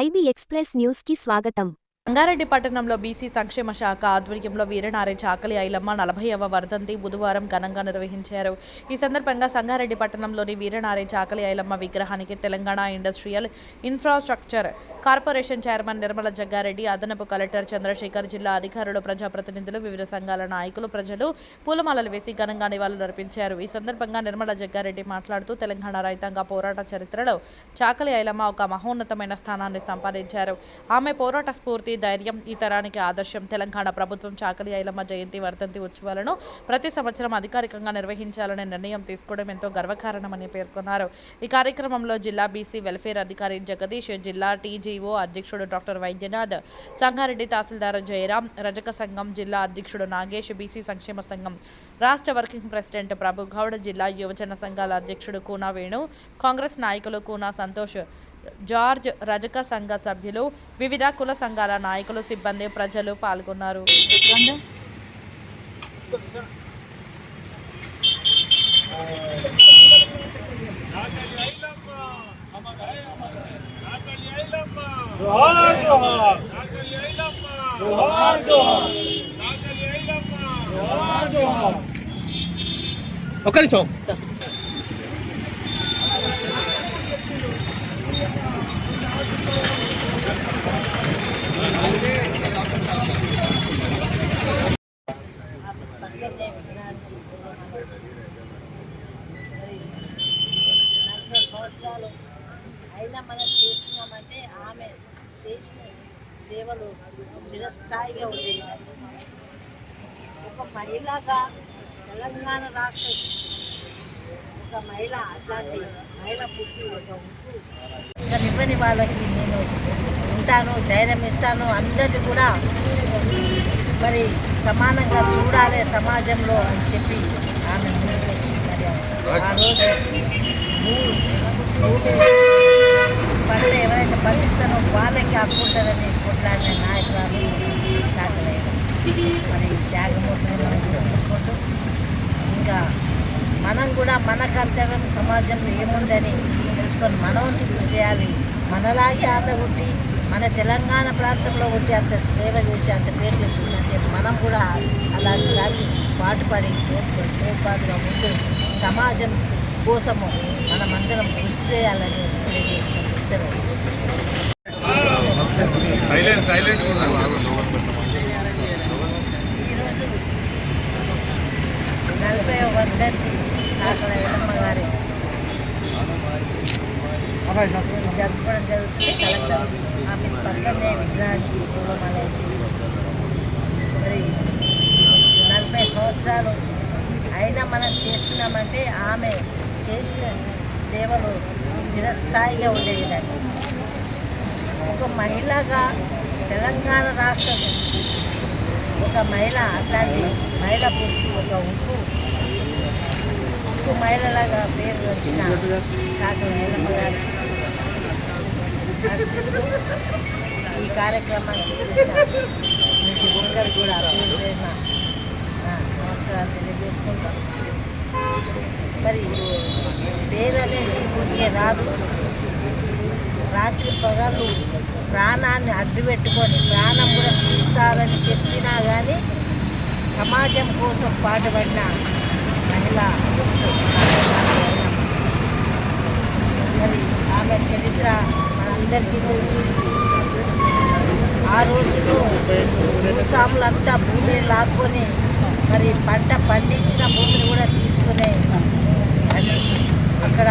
IB express న్యూస్కి స్వాగతం. సంగారెడ్డి పట్టణంలో బీసీ సంక్షేమ శాఖ ఆధ్వర్యంలో వీరనారే చాకలి ఐలమ్మ నలభైవ వర్ధంతి బుధవారం ఘనంగా నిర్వహించారు. ఈ సందర్భంగా సంగారెడ్డి పట్టణంలోని వీరనారే చాకలి ఐలమ్మ విగ్రహానికి Telangana industrial infrastructure corporation chairman Nirmala Jaggareddy అదనపు కలెక్టర్ చంద్రశేఖర్ జిల్లా అధికారులు ప్రజాప్రతినిధులు వివిధ సంఘాల నాయకులు ప్రజలు పూలమాలలు వేసి ఘనంగా నివాళులర్పించారు ఈ సందర్భంగా నిర్మల జగ్గారెడ్డి మాట్లాడుతూ తెలంగాణ రైతాంగ పోరాట చరిత్రలో చాకలి ఐలమ్మ ఒక మహోన్నతమైన స్థానాన్ని సంపాదించారు. ఆమె పోరాట స్ఫూర్తి ధైర్యం ఈ తరానికి ఆదర్శం. తెలంగాణ ప్రభుత్వం చాకలి ఐలమ్మ జయంతి వర్ధంతి ఉత్సవాలను ప్రతి సంవత్సరం అధికారికంగా నిర్వహించాలనే నిర్ణయం తీసుకోవడం ఎంతో గర్వకారణమని పేర్కొన్నారు. ఈ కార్యక్రమంలో జిల్లా బీసీ వెల్ఫేర్ అధికారి జగదీష్ జిల్లా టీజీఓ అధ్యక్షుడు డాక్టర్ వైద్యనాథ్ సంగారెడ్డి తహసీల్దార్ జయరాం రజక సంఘం జిల్లా అధ్యక్షుడు నాగేష్ బీసీ సంక్షేమ సంఘం రాష్ట్ర వర్కింగ్ ప్రెసిడెంట్ ప్రభు గౌడ్ జిల్లా యువజన సంఘాల అధ్యక్షుడు కూనా వేణు కాంగ్రెస్ నాయకులు కూనా సంతోష్ జార్జ్ రజక సంఘ సభ్యులు వివిధ కుల సంఘాల నాయకులు సిబ్బంది ప్రజలు పాల్గొన్నారు. ఒక్క నిమిషం ఆఫీస్ పక్కనే విగ్రహానికి పూలమాల వేసి మరి నలభై సంవత్సరాలు ఏదైనా మనం చేస్తున్నామంటే ఆమె చేసిన సేవలు చిరస్థాయిగా ఉండేవి. ఒక మహిళగా తెలంగాణ రాష్ట్ర ఒక మహిళ అట్లాంటి మహిళ పుట్టి ఒక ఉంటూ ఇంకా ఇవ్వని వాళ్ళకి నేను ఉంటాను ధైర్యం ఇస్తాను. అందరినీ కూడా మరి సమానంగా చూడాలి సమాజంలో అని చెప్పి ఆమె ముందుకు వచ్చి మరి ఆ రోజు పంట ఎవరైతే పండిస్తారో వాళ్ళకి హక్కు ఉంటుందని కొట్లాడిన నాయకురాలు చాకలేదు మరి త్యాగమూర్తిని మనం గుర్తుంచుకుంటూ ఇంకా మనం కూడా మన కర్తవ్యం సమాజంలో ఏముందని తెలుసుకొని మన వంతు కృషి చేయాలి. మనలాగే ఆట ఉండి మన తెలంగాణ ప్రాంతంలో ఉండి అంత సేవ చేసి అంత పేరు తెచ్చుకున్నట్టే మనం కూడా అలాంటి దాన్ని పాటుపడి తోడ్పడి తోడ్పాటుగా ముందు సమాజం కోసము మనమందరం కృషి చేయాలని తెలియజేసుకుంటూ ఈరోజు నలభై వర్ధంతి చాకల ఎల్లమ్మ గారి జరుపుకోవడం జరుగుతుంది కలెక్టర్ ఆఫీస్ పక్కనే విగ్రహానికి పూలమాల వేసి మరి నలభై సంవత్సరాలు అయినా మనం చేస్తున్నామంటే ఆమె చేసిన సేవలు చిరస్థాయిగా ఉండేవి దాన్ని ఒక మహిళగా తెలంగాణ రాష్ట్రం ఒక మహిళ అట్లాంటి మహిళ పుట్టి ఒక ఉప్పు ఉప్పు మహిళలాగా పేరు వచ్చిన శాఖ మహిళమ్మ ఈ కార్యక్రమానికి మీకు ఒక్కరు కూడా నమస్కారాలు తెలియజేసుకుంటాం మరి పేరు అనేది ఊరికే రాదు. రాత్రి పగలు ప్రాణాన్ని అడ్డు పెట్టుకొని ప్రాణం కూడా తీస్తారని చెప్పినా కానీ సమాజం కోసం పాటుపడిన మహిళ మరి ఆమె చరిత్ర మనందరికీ తెలుసు. ఆ రోజులో భూస్వాములంతా భూమిని లాక్కొని మరి పంట పండించిన భూమిని కూడా తీసుకునే అక్కడ